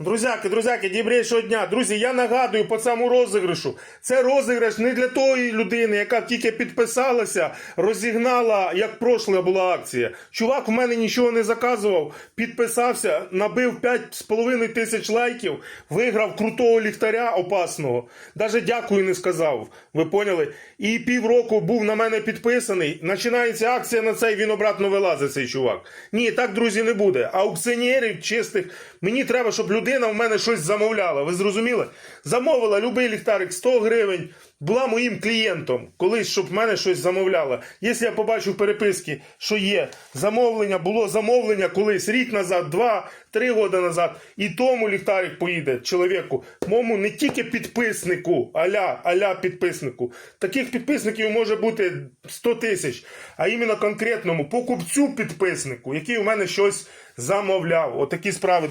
Друзяки, друзяки, дібрейшого дня. Друзі, я нагадую по цьому розіграшу. Це розіграш не для тої людини, яка тільки підписалася, розігнала, як пройшла була акція. Чувак в мене нічого не заказував, підписався, набив 5,5 тисяч лайків, виграв крутого ліхтаря опасного. Даже дякую не сказав. Ви поняли? І півроку був на мене підписаний. Починається акція на цей, він обратно вилазить, цей чувак. Ні, так, друзі, не буде. Аукціонерів чистих. Мені треба, щоб людина в мене щось замовляла. Ви зрозуміли? Замовила любий ліхтарик 100 гривень. Була моїм клієнтом колись, щоб в мене щось замовляла. Якщо я побачу в переписки, що є замовлення, було замовлення колись рік назад, два, три роки назад, і тому ліхтарик поїде чоловіку, мому не тільки підписнику, аля, аля підписнику. Таких підписників може бути 100 тисяч, а іменно конкретному покупцю підписнику, який у мене щось замовляв. Отакі справи.